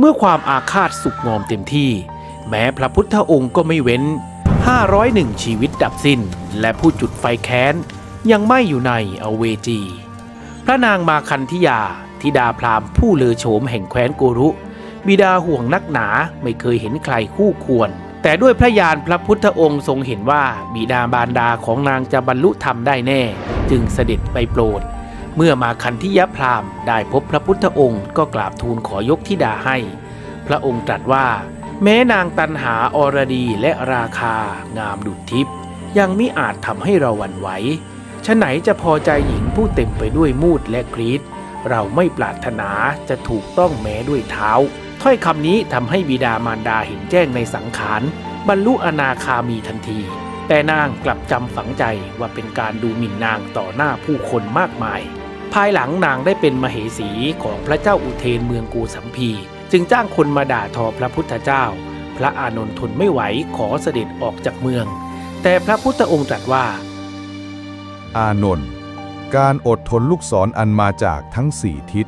เมื่อความอาฆาตสุกงอมเต็มที่ แม้พระพุทธองค์ก็ไม่เว้น 501 ชีวิตดับสิ้น และผู้จุดไฟแค้น ยังไม่อยู่ในอเวจี พระนางมาคันธิยาธิดาพราหมณ์ผู้เลอโฉมแห่งแคว้นโกรุ บิดาห่วงนักหนาไม่เคยเห็นใครคู่ควร แต่ด้วยพระญาณพระพุทธองค์ทรงเห็นว่าบิดาบารดาของนางจะบรรลุธรรมได้แน่ จึงเสด็จไปโปรด เมื่อมาคันธิยพราหมณ์ได้พบพระพุทธองค์ก็กราบทูลขอยกธิดาให้ พระองค์ตรัสว่า แม้นางตันหาอรดีและราคางามดุจทิพย์ยังมิอาจทำให้เราหวั่นไหวฉะไหนจะพอใจหญิงผู้เต็มไปด้วยมูดและกรีดเราไม่ปรารถนาจะถูกต้องแม้ด้วยเท้า ถ้อยคำนี้ทำให้บิดามารดาเห็นแจ้งในสังขาร บรรลุอนาคามีทันที แต่นางกลับจำฝังใจว่าเป็นการดูหมิ่นนางต่อหน้าผู้คนมากมาย ภายหลังนางได้เป็นมเหสีของพระเจ้าอุเทนเมืองกูสัมพีจึงจ้างคนมาด่าทอพระพุทธเจ้า พระอานนท์ทนไม่ไหวขอเสด็จออกจากเมือง แต่พระพุทธองค์ตรัสว่า อานนท์การอดทนลูกศรออันมาจากทั้งสี่ทิศ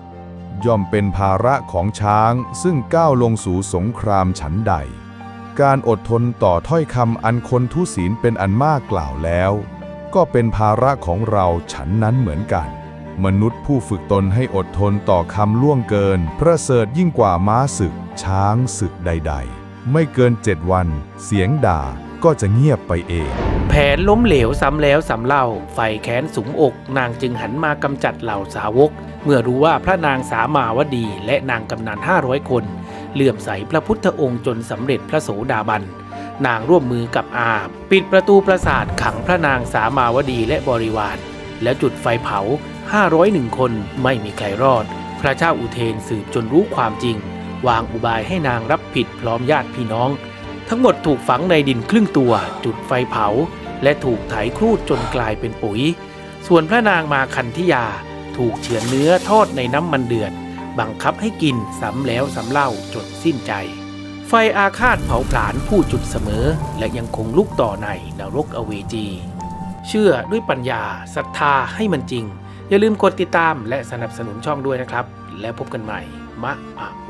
ย่อมเป็นภาระของช้างซึ่งก้าวลงสู่สงครามฉันใด การอดทนต่อถ้อยคำอันคนทุศีลเป็นอันมากกล่าวแล้ว ก็เป็นภาระของเราฉันนั้นเหมือนกัน มนุษย์ผู้ฝึกตนให้อดทนต่อคำล่วงเกิน ประเสริฐยิ่งกว่าม้าศึก ช้างศึกใด ๆ ไม่เกินเจ็ดวัน เสียงด่าก็จะเงียบไปเอง แผนล้มเหลวซ้ำแล้วซ้ำเล่า ไฟแค้นสุมอก นางจึงหันมากำจัดเหล่าสาวก เมื่อรู้ว่าพระนางสามาวดี และนางกำนัน500คน เลื่อมใสพระพุทธองค์จนสำเร็จพระโสดาบัน นางร่วมมือกับอาปิดประตูปราสาทขังพระนางสามาวดีและบริวาร แล้วจุดไฟเผา 501 คนไม่มีใครรอด พระเจ้าอุเทนสืบจนรู้ความจริง วางอุบายให้นางรับผิดพร้อมญาติพี่น้อง ทั้งหมดถูกฝังในดินครึ่งตัว จุดไฟเผา และถูกไถครูดจนกลายเป็นปุ๋ย ส่วนพระนางมาคันธิยาถูกเฉือนเนื้อทอดในน้ำมันเดือด บังคับให้กินซ้ำแล้วซ้ำเล่าจนสิ้นใจ ไฟอาฆาตเผาผลาญผู้จุดเสมอ และยังคงลุกต่อในนรกอเวจี เชื่อด้วยปัญญาศรัทธาให้มันจริง อย่าลืมกดติดตามและสนับสนุนช่องด้วยนะครับ แล้วพบกันใหม่มะอะ